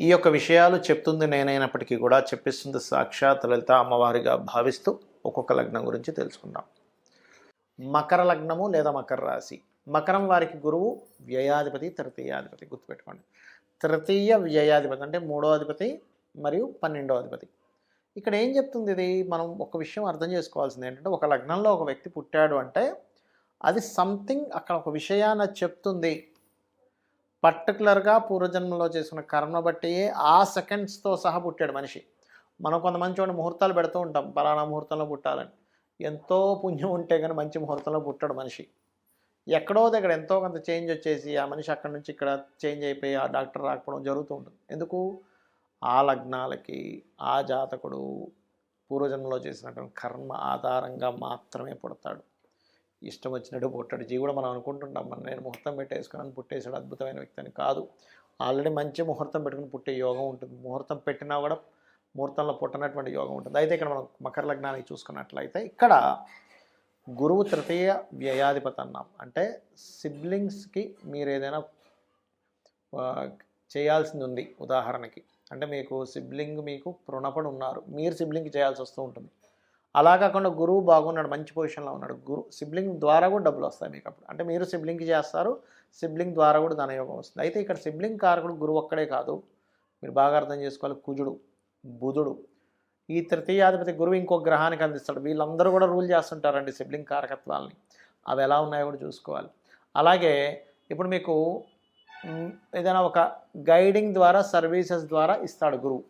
ఈ యొక్క విషయాలు చెప్తుంది నేనైనప్పటికీ కూడా చెప్పిస్తుంది సాక్షాత్ లలిత అమ్మవారిగా భావిస్తూ ఒక్కొక్క లగ్నం గురించి తెలుసుకుందాం. మకర లగ్నము లేదా మకర రాశి? మకరం వారికి గురువు వ్యయాధిపతి తృతీయాధిపతి గుర్తుపెట్టుకోండి. తృతీయ వ్యయాధిపతి అంటే మూడో అధిపతి మరియు పన్నెండో అధిపతి. ఇక్కడ ఏం చెప్తుంది ఇది? మనం ఒక విషయం అర్థం చేసుకోవాల్సింది ఏంటంటే ఒక లగ్నంలో ఒక వ్యక్తి పుట్టాడు అంటే అది సంథింగ్ అక్కడ ఒక విషయాన్ని చెప్తుంది. పర్టికులర్గా పూర్వజన్మలో చేసుకున్న కర్మ బట్టి ఆ సెకండ్స్తో సహా పుట్టాడు మనిషి. మనం కొంతమంది చూడండి ముహూర్తాలు పెడుతూ ఉంటాం. పలానా ముహూర్తంలో పుట్టాలని. ఎంతో పుణ్యం ఉంటే కానీ మంచి ముహూర్తంలో పుట్టాడు మనిషి. ఎక్కడో దగ్గర ఎంతో కొంత చేంజ్ వచ్చేసి ఆ మనిషి అక్కడి నుంచి ఇక్కడ చేంజ్ అయిపోయి ఆ డాక్టర్ రాకపోవడం జరుగుతూ ఉంటుంది. ఎందుకు? ఆ లగ్నాలకి ఆ జాతకుడు పూర్వజన్మలో చేసినటువంటి కర్మ ఆధారంగా మాత్రమే పుడతాడు. ఇష్టం వచ్చినట్టు పుట్టాడు. జీవుడు మనం అనుకుంటుంటాం. మన నేను ముహూర్తం పెట్టేసుకున్నాను పుట్టేశాడు అద్భుతమైన వ్యక్తి అని కాదు. ఆల్రెడీ మంచి ముహూర్తం పెట్టుకుని పుట్టే యోగం ఉంటుంది. ముహూర్తం పెట్టినా కూడా ముహూర్తంలో పుట్టనటువంటి యోగం ఉంటుంది. అయితే ఇక్కడ మనం మకర లగ్నానికి చూసుకున్నట్లయితే ఇక్కడ గురువు తృతీయ వ్యయాధిపతి అన్నాం. అంటే సిబ్లింగ్స్కి మీరు ఏదైనా చేయాల్సింది ఉంది ఉదాహరణకి. అంటే మీకు సిబ్లింగ్ మీకు రుణపడి ఉన్నారు. మీరు సిబ్లింగ్కి చేయాల్సి వస్తూ ఉంటుంది. అలా కాకుండా గురువు బాగున్నాడు మంచి పొజిషన్లో ఉన్నాడు. గురు సిబ్లింగ్ ద్వారా కూడా డబ్బులు వస్తాయి మీకు అప్పుడు. అంటే మీరు సిబ్లింగ్కి చేస్తారు సిబ్లింగ్ ద్వారా కూడా ధనయోగం వస్తుంది. అయితే ఇక్కడ సిబ్లింగ్ కారకుడు గురువు ఒక్కడే కాదు. మీరు బాగా అర్థం చేసుకోవాలి. కుజుడు బుధుడు ఈ తృతీయాధిపతి గురువు ఇంకో గ్రహానికి అందిస్తాడు. వీళ్ళందరూ కూడా రూల్ చేస్తుంటారండి సిబ్లింగ్ కారకత్వాలని. అవి ఎలా ఉన్నాయో కూడా చూసుకోవాలి. అలాగే ఇప్పుడు మీకు ఏదైనా ఒక గైడింగ్ ద్వారా సర్వీసెస్ ద్వారా ఇస్తాడు గురువు.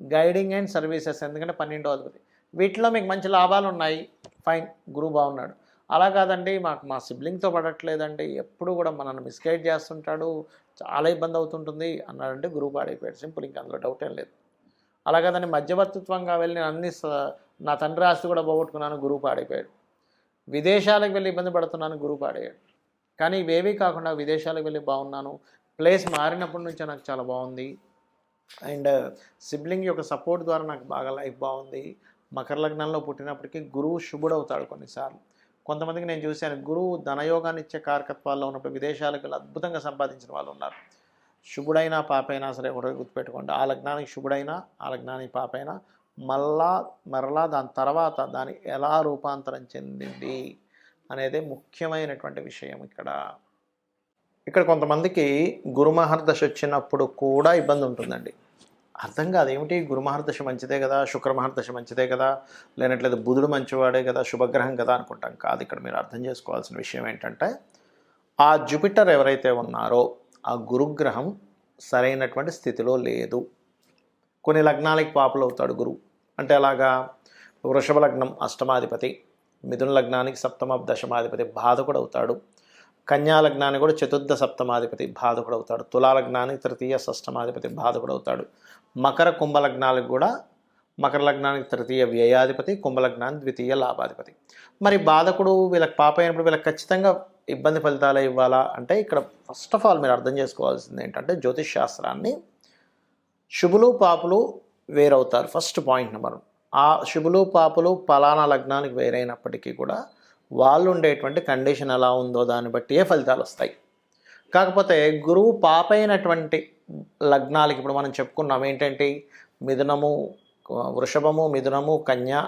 గైడింగ్ అండ్ సర్వీసెస్ ఎందుకంటే పన్నెండో అధిపతి. వీటిలో మీకు మంచి లాభాలు ఉన్నాయి. ఫైన్ గురువు బాగున్నాడు. అలా కాదండి మాకు మా సిబ్లింగ్తో పడట్లేదండి. ఎప్పుడు కూడా మనల్ని మిస్గైడ్ చేస్తుంటాడు. చాలా ఇబ్బంది అవుతుంటుంది అన్నాడంటే గురువు పాడైపోయాడు. సింపుల్ ఇంకా అందులో డౌట్ ఏం లేదు. అలా కాదండి మధ్యవర్తిత్వంగా వెళ్ళి నేను అన్ని నా తండ్రి ఆస్తి కూడా పోగొట్టుకున్నాను గురువు పాడైపోయాడు. విదేశాలకు వెళ్ళి ఇబ్బంది పడుతున్నాను గురువు పాడయ్యాడు. కానీ ఇవేవీ కాకుండా విదేశాలకు వెళ్ళి బాగున్నాను. ప్లేస్ మారినప్పటి నుంచి నాకు చాలా బాగుంది. అండ్ సిబ్లింగ్ యొక్క సపోర్ట్ ద్వారా నాకు బాగా లైఫ్ బాగుంది. మకర లగ్నంలో పుట్టినప్పటికీ గురువు శుభుడవుతాడు కొన్నిసార్లు. కొంతమందికి నేను చూశాను గురువు ధనయోగాన్ని ఇచ్చే కారకత్వాల్లో ఉన్నప్పుడు విదేశాలకు వెళ్ళి అద్భుతంగా సంపాదించిన వాళ్ళు ఉన్నారు. శుభుడైనా పాపైనా సరే ఒకటి గుర్తుపెట్టుకోండి ఆ లగ్నానికి శుభుడైనా ఆ లగ్నానికి పాపైనా మళ్ళా మరలా దాని తర్వాత దాని ఎలా రూపాంతరం చెందింది అనేది ముఖ్యమైనటువంటి విషయం ఇక్కడ. ఇక్కడ కొంతమందికి గురుమహర్దశ వచ్చినప్పుడు కూడా ఇబ్బంది ఉంటుందండి. అర్థం కాదు. ఏమిటి? గురుమహర్దశ మంచిదే కదా శుక్రమహర్దశ మంచిదే కదా లేనట్లేదు బుధుడు మంచివాడే కదా శుభగ్రహం కదా అనుకుంటాం. కాదు ఇక్కడ మీరు అర్థం చేసుకోవాల్సిన విషయం ఏంటంటే ఆ జూపిటర్ ఎవరైతే ఉన్నారో ఆ గురుగ్రహం సరైనటువంటి స్థితిలో లేదు. కొన్ని లగ్నాలకి పాపులు అవుతాడు గురువు అంటే అలాగా వృషభ లగ్నం అష్టమాధిపతి మిథున లగ్నానికి సప్తమ దశమాధిపతి బాధకుడు అవుతాడు. కన్యా లగ్నానికి కూడా చతుర్థ సప్తమాధిపతి బాధకుడు అవుతాడు. తులా లగ్నానికి తృతీయ షష్టమాధిపతి బాధకుడు అవుతాడు. మకర కుంభ లగ్నాలకు కూడా మకర లగ్నానికి తృతీయ వ్యయాధిపతి కుంభలగ్నానికి ద్వితీయ లాభాధిపతి. మరి బాధకుడు వీళ్ళకి పాప అయినప్పుడు వీళ్ళకి ఖచ్చితంగా ఇబ్బంది ఫలితాలు ఇవ్వాలా అంటే ఇక్కడ ఫస్ట్ ఆఫ్ ఆల్ మీరు అర్థం చేసుకోవాల్సింది ఏంటంటే జ్యోతిష్ శాస్త్రాన్ని శుభులు పాపులు వేరవుతారు. ఫస్ట్ పాయింట్ నెంబర్ ఆ శుభులు పాపులు పలానా లగ్నానికి వేరైనప్పటికీ కూడా వాళ్ళు ఉండేటువంటి కండిషన్ ఎలా ఉందో దాన్ని బట్టి ఏ ఫలితాలు వస్తాయి. కాకపోతే గురువు పాపైనటువంటి లగ్నాలకి ఇప్పుడు మనం చెప్పుకున్నాం ఏంటంటే మిథునము వృషభము మిథునము కన్య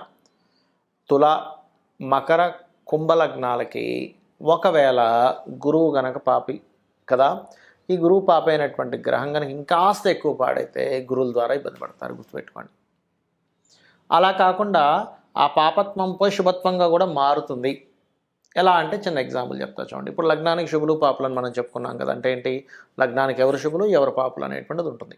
తుల మకర కుంభ లగ్నాలకి ఒకవేళ గురువు గనక పాపి కదా ఈ గురువు పాపైనటువంటి గ్రహం కనుక ఇంకాస్త ఎక్కువ పాడైతే గురువుల ద్వారా ఇబ్బంది పడతారు గుర్తుపెట్టుకోండి. అలా కాకుండా ఆ పాపత్వం పోయి శుభత్వంగా కూడా మారుతుంది. ఎలా అంటే చిన్న ఎగ్జాంపుల్ చెప్తా చూడండి. ఇప్పుడు లగ్నానికి శుభులు పాపులు అని మనం చెప్పుకున్నాం కదా అంటే ఏంటి? లగ్నానికి ఎవరు శుభులు ఎవరు పాపులు అనేటువంటిది ఉంటుంది.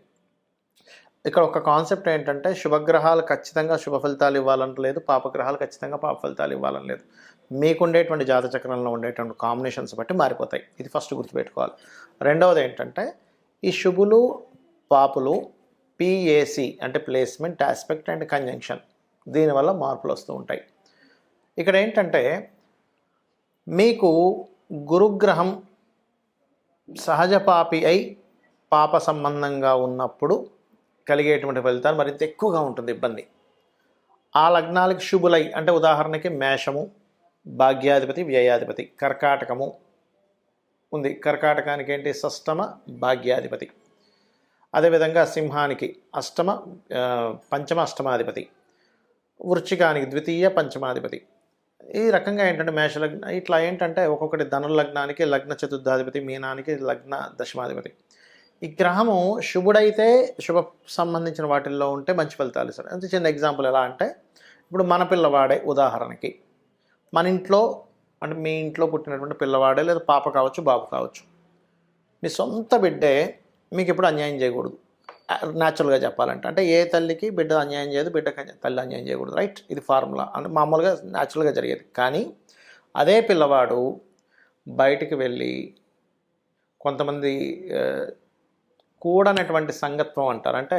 ఇక్కడ ఒక కాన్సెప్ట్ ఏంటంటే శుభగ్రహాలు ఖచ్చితంగా శుభ ఫలితాలు ఇవ్వాలని లేదు పాపగ్రహాలు ఖచ్చితంగా పాప ఫలితాలు ఇవ్వాలని లేదు. మీకు ఉండేటువంటి జాత చక్రంలో ఉండేటువంటి కాంబినేషన్స్ బట్టి మారిపోతాయి. ఇది ఫస్ట్ గుర్తుపెట్టుకోవాలి. రెండవది ఏంటంటే ఈ శుభులు పాపులు పిఏసి అంటే ప్లేస్మెంట్ ఆస్పెక్ట్ అండ్ కంజంక్షన్ దీనివల్ల మార్పులు వస్తూ ఉంటాయి. ఇక్కడ ఏంటంటే మీకు గురుగ్రహం సహజ పాపి అయి పాప సంబంధంగా ఉన్నప్పుడు కలిగేటువంటి ఫలితాలు మరింత ఎక్కువగా ఉంటుంది ఇబ్బంది. ఆ లగ్నాలకి శుభులై అంటే ఉదాహరణకి మేషము భాగ్యాధిపతి వ్యయాధిపతి కర్కాటకము ఉంది. కర్కాటకానికి ఏంటి? షష్టమ భాగ్యాధిపతి. అదేవిధంగా సింహానికి అష్టమ పంచమ అష్టమాధిపతి వృచ్చికానికి ద్వితీయ పంచమాధిపతి. ఈ రకంగా ఏంటంటే మేష లగ్న ఇట్లా ఏంటంటే ఒక్కొక్కటి ధను లగ్నానికి లగ్న చతుర్థాధిపతి మీనానికి లగ్న దశమాధిపతి. ఈ గ్రహము శుభుడైతే శుభ సంబంధించిన వాటిల్లో ఉంటే మంచి ఫలితాలు ఇస్తారు. అంటే చిన్న ఎగ్జాంపుల్ ఎలా అంటే ఇప్పుడు మన పిల్లవాడే ఉదాహరణకి మన ఇంట్లో అంటే మీ ఇంట్లో పుట్టినటువంటి పిల్లవాడే లేదా పాప కావచ్చు బాబు కావచ్చు మీ సొంత బిడ్డే మీకు ఎప్పుడు అన్యాయం చేయకూడదు. న్యాచురల్గా చెప్పాలంటే అంటే ఏ తల్లికి బిడ్డ అన్యాయం చేయదు బిడ్డకి తల్లి అన్యాయం చేయకూడదు రైట్ ఇది ఫార్ములా అంటే మామూలుగా న్యాచురల్గా జరిగేది. కానీ అదే పిల్లవాడు బయటికి వెళ్ళి కొంతమంది కూడనటువంటి సంగత్వం అంటారు. అంటే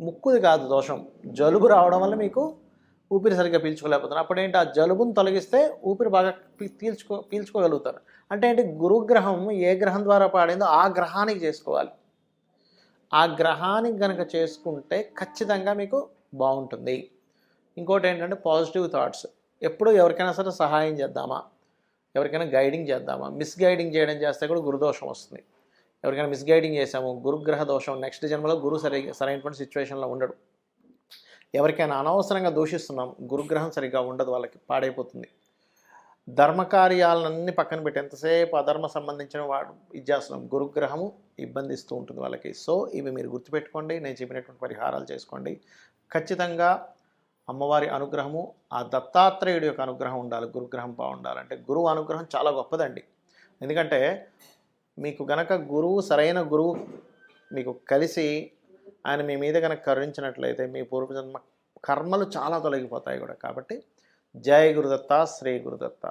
ముక్కుది కాదు దోషం. జలుబు రావడం వల్ల మీకు ఊపిరి సరిగ్గా పీల్చుకోలేకపోతున్నారు. అప్పుడేంటి? ఆ జలుబును తొలగిస్తే ఊపిరి బాగా పీల్చుకో పీల్చుకోగలుగుతారు. అంటే ఏంటి? గురుగ్రహం ఏ గ్రహం ద్వారా పాడిందో ఆ గ్రహానికి చేసుకోవాలి. ఆ గ్రహానికి కనుక చేసుకుంటే ఖచ్చితంగా మీకు బాగుంటుంది. ఇంకోటి ఏంటంటే పాజిటివ్ థాట్స్. ఎప్పుడు ఎవరికైనా సరే సహాయం చేద్దామా? ఎవరికైనా గైడింగ్ చేద్దామా? మిస్గైడింగ్ చేయడం చేస్తే కూడా గురుదోషం వస్తుంది. ఎవరికైనా మిస్గైడింగ్ చేసాము గురుగ్రహ దోషం నెక్స్ట్ జన్మలో గురు సరి సరైనటువంటి సిచ్యువేషన్లో ఉండడు. ఎవరికైనా అనవసరంగా దూషిస్తున్నాం గురుగ్రహం సరిగ్గా ఉండదు వాళ్ళకి పాడైపోతుంది. ధర్మకార్యాలన్నీ పక్కన పెట్టి ఎంతసేపు అధర్మ సంబంధించిన వాడు ఇచ్చేస్తున్నాం గురుగ్రహము ఇబ్బందిస్తూ ఉంటుంది వాళ్ళకి. సో ఇవి మీరు గుర్తుపెట్టుకోండి నేను చెప్పినటువంటి పరిహారాలు చేసుకోండి. ఖచ్చితంగా అమ్మవారి అనుగ్రహము ఆ దత్తాత్రేయుడి యొక్క అనుగ్రహం ఉండాలి గురుగ్రహం బాగుండాలంటే. గురువు అనుగ్రహం చాలా గొప్పదండి. ఎందుకంటే మీకు గనక గురువు సరైన గురువు మీకు కలిసి ఆయన మీ మీద కనుక కరుణించినట్లయితే మీ పూర్వజన్మ కర్మలు చాలా తొలగిపోతాయి కూడా. కాబట్టి జయ గురుదత్త శ్రీ గురుదత్త.